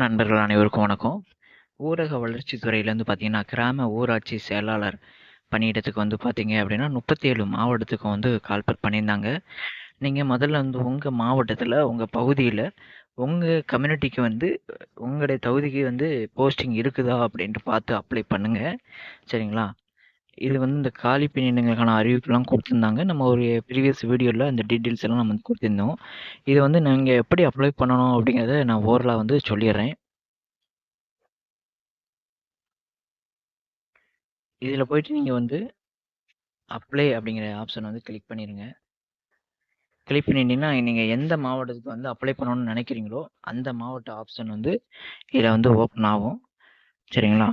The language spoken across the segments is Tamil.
நண்பர்கள் அனைவருக்கும் வணக்கம். ஊரக வளர்ச்சித் துறையிலேருந்து பார்த்தீங்கன்னா கிராம ஊராட்சி செயலாளர் பணியிடத்துக்கு வந்து பார்த்தீங்க அப்படின்னா முப்பத்தி ஏழு மாவட்டத்துக்கு வந்து கால்பர் பண்ணியிருந்தாங்க. நீங்கள் முதல்ல வந்து உங்கள் மாவட்டத்தில் உங்கள் பகுதியில் உங்கள் கம்யூனிட்டிக்கு வந்து உங்களுடைய தகுதிக்கு வந்து போஸ்டிங் இருக்குதா அப்படின்ட்டு பார்த்து அப்ளை பண்ணுங்கள் சரிங்களா? இது வந்து இந்த காலி பணியிடங்களுக்கான அறிவிப்புலாம் கொடுத்துருந்தாங்க. நம்ம ஒரு ப்ரீவியஸ் வீடியோவில் இந்த டீட்டெயில்ஸ் எல்லாம் நம்ம வந்து கொடுத்துருந்தோம். இது வந்து நீங்கள் எப்படி அப்ளை பண்ணணும் அப்படிங்கிறத நான் ஓரலாக வந்து சொல்லிடுறேன். இதில் போயிட்டு நீங்கள் வந்து அப்ளை அப்படிங்கிற ஆப்ஷன் வந்து கிளிக் பண்ணிடுங்க. கிளிக் பண்ணிட்டீங்கன்னா நீங்கள் எந்த மாவட்டத்துக்கு வந்து அப்ளை பண்ணணும்னு நினைக்கிறீங்களோ அந்த மாவட்ட ஆப்ஷன் வந்து இதில் வந்து ஓப்பன் ஆகும். சரிங்களா?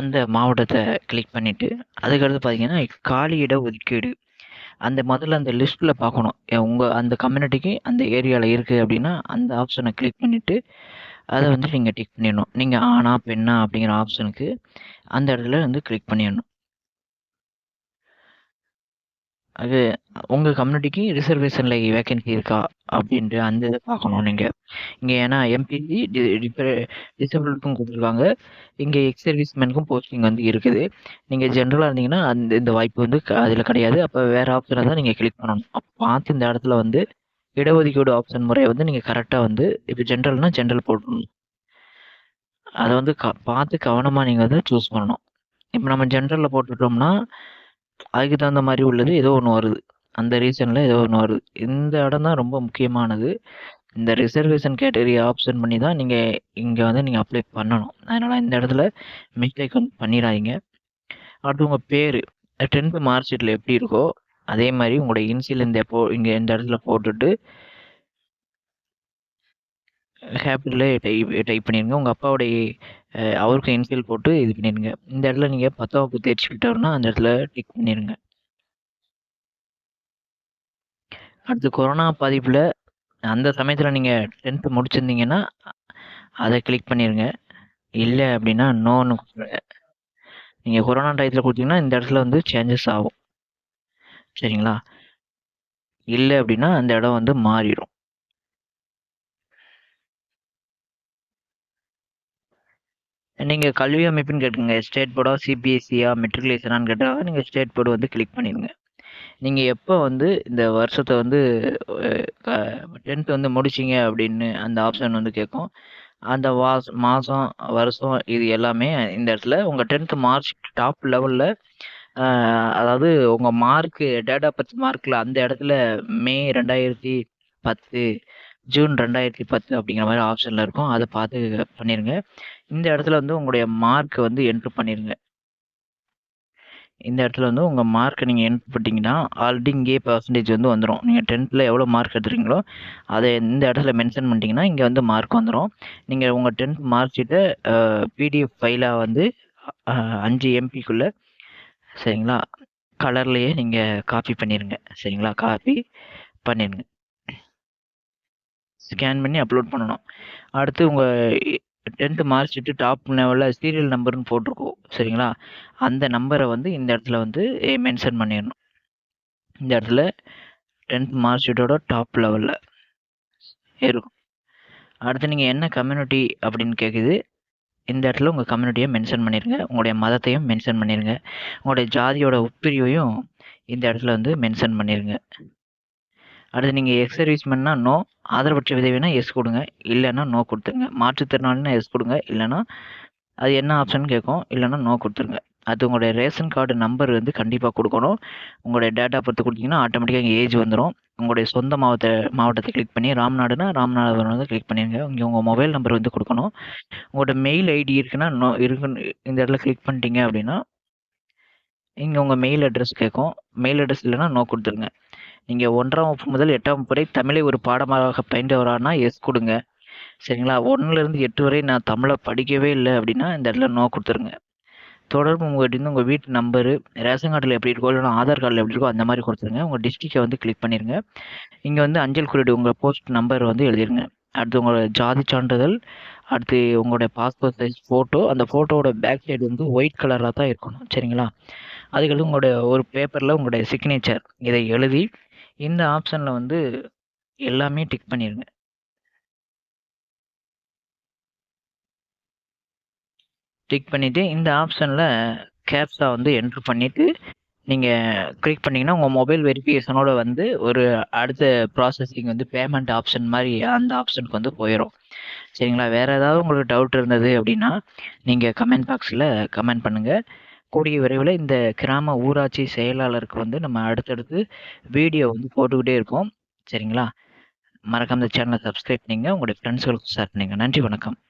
அந்த மாவட்டத்தை கிளிக் பண்ணிவிட்டு அதுக்கடுத்து பார்த்தீங்கன்னா காலி இட ஒதுக்கீடு. அந்த முதல்ல அந்த லிஸ்ட்டில் பார்க்கணும் உங்கள் அந்த கம்யூனிட்டிக்கு அந்த ஏரியாவில் இருக்குது அப்படின்னா அந்த ஆப்ஷனை கிளிக் பண்ணிவிட்டு அதை வந்து நீங்கள் டிக் பண்ணிடணும். நீங்கள் ஆனா பெண்ணா அப்படிங்கிற ஆப்ஷனுக்கு அந்த இடத்துல வந்து கிளிக் பண்ணிடணும். அது உங்கள் கம்யூனிட்டிக்கு ரிசர்வேஷனில் வேக்கன்சி இருக்கா அப்படின்ட்டு அந்த இதை பார்க்கணும் நீங்கள் இங்கே ஏன்னா எம்பிசி டிசபிளுக்கும் கொடுத்துருக்காங்க. இங்கே எக்ஸ் சர்வீஸ்மேனுக்கும் போஸ்டிங் வந்து இருக்குது. நீங்கள் ஜென்ரலாக இருந்தீங்கன்னா அந்த இந்த வாய்ப்பு வந்து அதில் கிடையாது. அப்போ வேறு ஆப்ஷனை தான் நீங்கள் கிளிக் பண்ணணும். அப்போ பார்த்து இந்த இடத்துல வந்து இடஒதுக்கீடு ஆப்ஷன் முறையை வந்து நீங்கள் கரெக்டாக வந்து இப்போ ஜென்ரல்னால் ஜென்ரல் போடணும் அதை வந்து க பார்த்து கவனமாக நீங்கள் வந்து சூஸ் பண்ணணும். இப்போ நம்ம ஜென்ரலில் போட்டுட்டோம்னா அதுக்கு தகுந்த மாதிரி உள்ளது. ஏதோ ஒன்று வருது. அந்த ரீசனில் ஏதோ ஒன்று வருது. இந்த இடம் தான் ரொம்ப முக்கியமானது. இந்த ரிசர்வேஷன் கேட்டகரி ஆப்ஷன் பண்ணி தான் நீங்கள் இங்கே வந்து நீங்கள் அப்ளை பண்ணணும். அதனால் இந்த இடத்துல மிஸ்டேக் வந்து பண்ணிடாதீங்க. அடுத்து உங்கள் பேர். டென்த்து மார்க் ஷீட்டில் எப்படி இருக்கோ அதே மாதிரி உங்களோட இன்சியல் இந்த போ இங்கே இந்த இடத்துல போட்டுட்டு ஹேபிட்டில் டைப் டைப் பண்ணிடுங்க உங்கள் அப்பாவுடைய அவருக்கு இன்சியல் போட்டு இது பண்ணிடுங்க இந்த இடத்துல நீங்கள் பத்தாம் வகுப்பு தேர்ச்சி அந்த இடத்துல டிக் பண்ணிடுங்க அடுத்து கொரோனா பாதிப்பில் அந்த சமயத்தில் நீங்கள் டென்த்து முடிச்சிருந்தீங்கன்னா அதை கிளிக் பண்ணிடுங்க இல்லை அப்படின்னா நோன்னு நீங்கள் கொரோனா டயத்தில் கொடுத்தீங்கன்னா இந்த இடத்துல வந்து சேஞ்சஸ் ஆகும். சரிங்களா? இல்லை அப்படின்னா அந்த இடம் வந்து மாறிடும். நீங்கள் கல்வி அமைப்புன்னு கேட்டுங்க ஸ்டேட் போர்டா சிபிஎஸ்சியா மெட்ரிகுலேஷனான்னு கேட்டால் நீங்கள் ஸ்டேட் போர்டு வந்து கிளிக் பண்ணிடுங்க. நீங்கள் எப்போ வந்து இந்த வருஷத்தை வந்து டென்த் வந்து முடிச்சிங்க அப்படின்னு அந்த ஆப்ஷன் வந்து கேட்கும். அந்த வாஸ் மாதம் வருஷம் இது எல்லாமே இந்த இடத்துல உங்கள் டென்த்து மார்க் டாப் லெவலில் அதாவது உங்கள் மார்க்கு டேட் ஆஃப் பர்த் மார்க்கில் அந்த இடத்துல மே ரெண்டாயிரத்தி பத்து ஜூன் ரெண்டாயிரத்தி பத்து அப்படிங்கிற மாதிரி ஆப்ஷனில் இருக்கும். அதை பார்த்து பண்ணிடுங்க. இந்த இடத்துல வந்து உங்களுடைய மார்க் வந்து என்ட்ரு பண்ணிடுங்க இந்த இடத்துல வந்து உங்கள் மார்க்கை நீங்கள் என்ட்ரு பண்ணிட்டீங்கன்னா ஆல்ரெடி இங்கே பர்சன்டேஜ் வந்து வந்துடும் நீங்கள் டென்த்தில் எவ்வளோ மார்க் எடுத்துறீங்களோ அதை இந்த இடத்துல மென்ஷன் பண்ணிட்டீங்கன்னா இங்கே வந்து மார்க் வந்துடும் நீங்கள் உங்கள் டென்த் மார்க் ஷீட்டை பிடிஎஃப் ஃபைலாக வந்து அஞ்சு எம்பிக்குள்ளே சரிங்களா கலர்லேயே நீங்கள் காப்பி பண்ணிடுங்க சரிங்களா காப்பி பண்ணிடுங்க ஸ்கேன் பண்ணி அப்லோட் பண்ணணும். அடுத்து உங்கள் டென்த்து மார்க் ஷீட்டு டாப் லெவலில் சீரியல் நம்பர்னு போட்டிருக்கோம். சரிங்களா? அந்த நம்பரை வந்து இந்த இடத்துல வந்து மென்ஷன் பண்ணிடணும். இந்த இடத்துல டென்த் மார்க் ஷீட்டோட டாப் லெவலில் இருக்கும். அடுத்து நீங்கள் என்ன கம்யூனிட்டி அப்படின்னு கேட்குது இந்த இடத்துல உங்கள் கம்யூனிட்டியை மென்ஷன் பண்ணிடுங்க உங்களுடைய மதத்தையும் மென்ஷன் பண்ணிடுங்க உங்களுடைய ஜாதியோட உட்பிரிவையும் இந்த இடத்துல வந்து மென்ஷன் பண்ணிடுங்க அடுத்து நீங்கள் எக்ஸ் சர்வீஸ்மேன்னா நோ ஆதரவற்ற விதவினா எஸ் கொடுங்க இல்லைன்னா நோ கொடுத்துருங்க. மாற்றுத்திறனாளினா எஸ் கொடுங்க இல்லைன்னா அது என்ன ஆப்ஷன் கேட்கும். இல்லைன்னா நோ கொடுத்துருங்க. அது உங்களுடைய ரேஷன் கார்டு நம்பர் வந்து கண்டிப்பாக கொடுக்கணும். உங்களுடைய டேட்டா பொறுத்து கொடுத்தீங்கன்னா ஆட்டோமேட்டிக்காக இங்கே ஏஜ் வந்துடும் உங்களுடைய சொந்த மாவட்ட மாவட்டத்தை கிளிக் பண்ணி ராம்நாடுனா ராம்நாதபுரம் வந்து கிளிக் பண்ணிடுங்க இங்கே உங்கள் மொபைல் நம்பர் வந்து கொடுக்கணும். உங்களோட மெயில் ஐடி இருக்குன்னா நோ இருக்குன்னு இந்த இடத்துல கிளிக் பண்ணிட்டீங்க அப்படின்னா இங்கே உங்கள் மெயில் அட்ரஸ் கேட்கும். மெயில் அட்ரஸ் இல்லைன்னா நோ கொடுத்துருங்க. நீங்கள் ஒன்றாம் வகுப்பு முதல் எட்டாம் வகுப்பு வரை தமிழை ஒரு பாடமாக பயின்றவரானா? எஸ் கொடுங்க. சரிங்களா? ஒன்றுலேருந்து எட்டு வரை நான் தமிழை படிக்கவே இல்லை அப்படின்னா இந்த இடத்துல நோ கொடுத்துருங்க. தொடர்பு உங்கள்கிட்ட உங்கள் வீட்டு நம்பரு ரேஷன் கார்டில் எப்படி இருக்கோ இல்லைனா ஆதார் கார்டில் எப்படி இருக்கோ அந்த மாதிரி கொடுத்துருங்க. உங்கள் டிஸ்ட்ரிக்டை வந்து கிளிக் பண்ணிடுங்க இங்கே வந்து அஞ்சல் குறியீடு உங்கள் போஸ்ட் நம்பர் வந்து எழுதிருங்க. அடுத்து உங்களோட ஜாதி சான்றிதழ் அடுத்து உங்களுடைய பாஸ்போர்ட் சைஸ் ஃபோட்டோ அந்த ஃபோட்டோவோட பேக் சைடு வந்து ஒயிட் கலராக தான் இருக்கணும். சரிங்களா? அதுக்கடுத்து உங்களுடைய ஒரு பேப்பரில் உங்களுடைய சிக்னேச்சர் இதை எழுதி இந்த ஆப்ஷனில் வந்து எல்லாமே டிக் பண்ணிருங்க. டிக் பண்ணிவிட்டு இந்த ஆப்ஷனில் கேப்ஸா வந்து என்ட்ரு பண்ணிவிட்டு நீங்கள் கிளிக் பண்ணிங்கன்னா உங்கள் மொபைல் வெரிஃபிகேஷனோட வந்து ஒரு அடுத்த ப்ராசஸிங் வந்து பேமெண்ட் ஆப்ஷன் மாதிரி அந்த ஆப்ஷனுக்கு வந்து போயிடும் சரிங்களா? வேறு ஏதாவது உங்களுக்கு டவுட் இருந்தது அப்படின்னா நீங்கள் கமெண்ட் பாக்ஸில் கமெண்ட் பண்ணுங்கள் கூடிய விரைவில் இந்த கிராம ஊராட்சி செயலாளருக்கு வந்து நம்ம அடுத்தடுத்து வீடியோ வந்து போட்டுக்கிட்டே இருக்கோம். சரிங்களா? மறக்காம இந்த சேனலை சப்ஸ்கிரைப் பண்ணிங்க உங்களுடைய ஃப்ரெண்ட்ஸ்களுக்கும் ஷேர் பண்ணிங்க நன்றி, வணக்கம்.